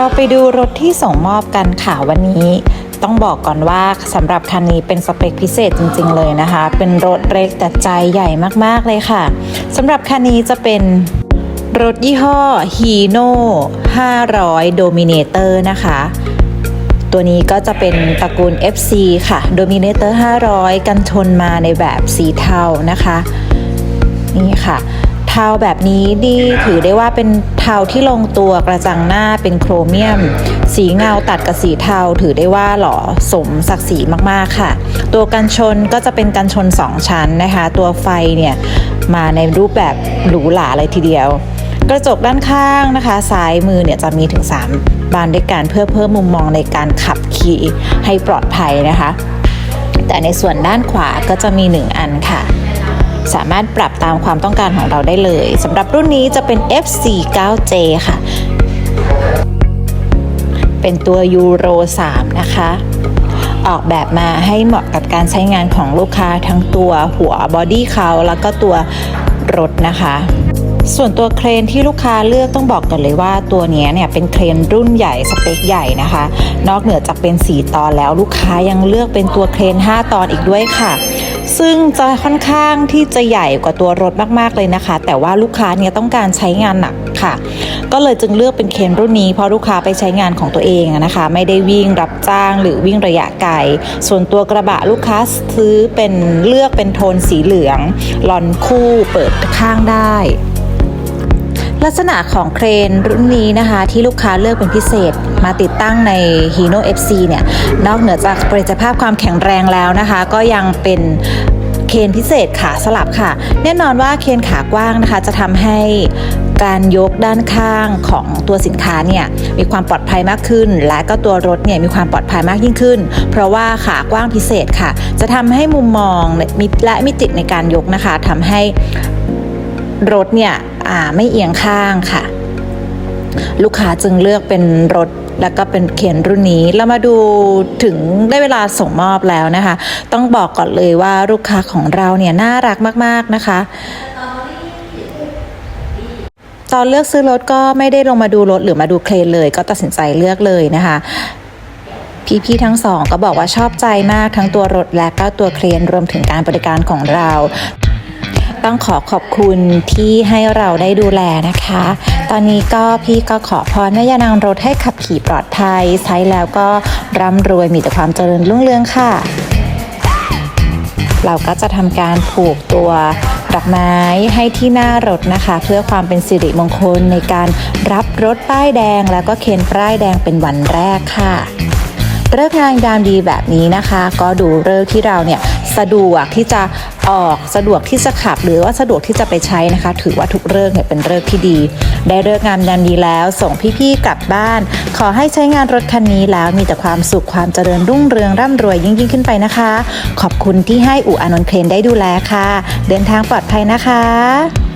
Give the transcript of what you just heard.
เราไปดูรถที่ส่งมอบกันค่ะวันนี้ ต้องบอกก่อนว่าสำหรับคันนี้เป็นสเปคพิเศษจริง ๆ เลยนะคะ เป็นรถเล็กแต่ใจใหญ่มากๆเลยค่ะสำหรับคันนี้จะเป็นรถยี่ห้อ Hino 500 Dominator นะคะ ตัวนี้ก็จะเป็นตระกูล FC ค่ะ Dominator 500 กันชนมาในแบบสีเทานะคะ นี่ค่ะ เทาแบบนี้ดีถือได้ว่าเป็นเทาที่ลงตัวกระจังหน้าเป็นโครเมียม สีเงาตัดกับสีเทาถือได้ว่าหล่อสมศักดิ์ศรีมากๆค่ะ ตัวกันชนก็จะเป็นกันชน 2 ชั้นนะคะ ตัวไฟเนี่ยมาในรูปแบบหรูหราเลยทีเดียว กระจกด้านข้างนะคะ ซ้ายมือเนี่ยจะมีถึง 3 บานด้วยกันเพื่อเพิ่มมุมมองในการขับขี่ให้ปลอดภัยนะคะ แต่ในส่วนด้านขวาก็จะมี 1 อันค่ะ สามารถปรับตามความต้องการของเราได้เลยสำหรับรุ่นนี้จะเป็น F49J ค่ะ เป็นตัวยูโร3 นะคะ ออกแบบมาให้เหมาะกับการใช้งานของลูกค้าทั้งตัวหัวบอดี้เขาแล้วก็ตัวรถนะคะส่วนตัวเครนที่ลูกค้าเลือกต้องบอกกันเลยว่าตัวนี้เนี่ยเป็นเครนรุ่นใหญ่สเปคใหญ่นะคะ นอกเหนือจากเป็น 4 ตอนแล้วลูกค้ายังเลือกเป็นตัวเครน 5 ตอนอีกด้วยค่ะ ซึ่งจะค่อนข้างที่จะใหญ่กว่าตัวรถมากๆเลยนะคะ แต่ว่าลูกค้าเนี่ยต้องการใช้งานหนักค่ะ ก็เลยจึงเลือกเป็นเคนรุ่นนี้เพราะลูกค้าไปใช้งานของตัวเองนะคะ ไม่ได้วิ่งรับจ้างหรือวิ่งระยะไกล ส่วนตัวกระบะลูกค้าซื้อเป็นเลือกเป็นโทนสีเหลืองลอนคู่เปิดข้างได้ ลักษณะของเครนรุ่นนี้นะคะที่ลูกค้าเลือกเป็นพิเศษมาติดตั้งใน Hino FC เนี่ยนอกเหนือจากประสิทธิภาพความแข็งแรงแล้วนะคะ ก็ยังเป็นเคนพิเศษขาสลับค่ะ แน่นอนว่าเคนขากว้างนะคะ จะทำให้การยกด้านข้างของตัวสินค้าเนี่ยมีความปลอดภัยมากขึ้น และก็ตัวรถเนี่ยมีความปลอดภัยมากยิ่งขึ้น เพราะว่าขากว้างพิเศษค่ะ จะทำให้มุมมองและมิติในการยกนะคะทำให้รถเนี่ย ไม่เอียงข้างค่ะ ลูกค้าจึงเลือกเป็นรถแล้วก็เป็นเขียนรุ่นนี้เรามาดูถึงได้เวลาส่งมอบแล้วนะคะ ต้องบอกก่อนเลยว่าลูกค้าของเราเนี่ยน่ารักมาก ๆนะคะตอนเลือกซื้อรถก็ไม่ได้ลงมาดูรถหรือมาดูเคลนเลย ก็ตัดสินใจเลือกเลยนะคะ พี่ๆทั้งสองก็บอกว่าชอบใจมากทั้งตัวรถและก็ตัวเครนรวมถึงการบริการของเรา ต้องขอขอบคุณที่ให้เราได้ดูแลนะคะ ตอนนี้ก็พี่ก็ขอพรแม่ยานางรถให้ขับขี่ปลอดภัย ใช้แล้วก็ร่ำรวยมีแต่ความเจริญรุ่งเรืองค่ะ เราก็จะทำการผูกตัวดอกไม้ให้ที่หน้ารถนะคะ เพื่อความเป็นสิริมงคลในการรับรถป้ายแดง แล้วก็เคนป้ายแดงเป็นวันแรกค่ะ เลิกงานยามดีแบบนี้นะคะ ก็ดูเลิกที่เราเนี่ยสะดวกที่จะออกสะดวกที่จะขับ หรือว่าสะดวกที่จะไปใช้นะคะ ถือว่าทุกเลิกเนี่ยเป็นเลิกที่ดี ได้เลิกงามยามดีแล้ว ส่งพี่ๆกลับบ้าน ขอให้ใช้งานรถคันนี้แล้วมีแต่ความสุขความเจริญรุ่งเรืองร่ำรวยยิ่งยิ่งขึ้นไปนะคะ ขอบคุณที่ให้อู่อานนท์เคลนได้ดูแลค่ะ เดินทางปลอดภัยนะคะ